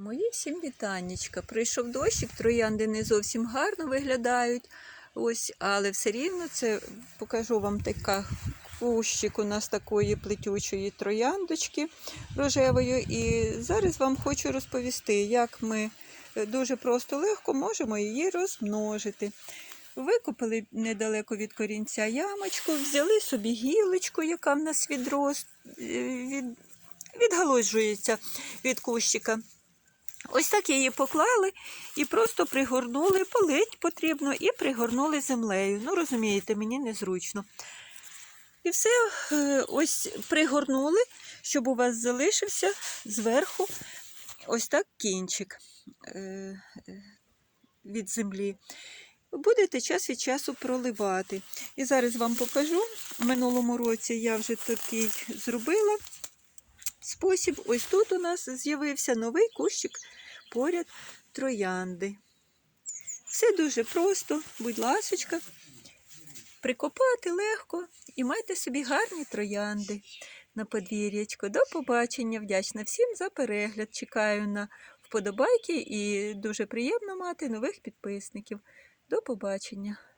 Мої всім вітаннячка. Прийшов дощик, троянди не зовсім гарно виглядають. Ось, але все рівно це покажу вам така кущик у нас такої плетючої трояндочки рожевої. І зараз вам хочу розповісти, як ми е, дуже просто легко можемо її розмножити. Викопали недалеко від корінця ямочку, взяли собі гілочку, яка в нас відрост, е, від, відгалоджується від кущика. Ось так її поклали і просто пригорнули, полить потрібно, і пригорнули землею. Ну, розумієте, мені незручно. І все е, ось пригорнули, щоб у вас залишився зверху ось так кінчик е, е, від землі. Будете час від часу проливати. І зараз вам покажу. У минулому році я вже такий зробила спосіб. Ось тут у нас з'явився новий кущик поряд троянди. Все дуже просто, будь ласочка, прикопати легко і майте собі гарні троянди на подвір'ячко. До побачення, вдячна всім за перегляд. Чекаю на вподобайки і дуже приємно мати нових підписників. До побачення!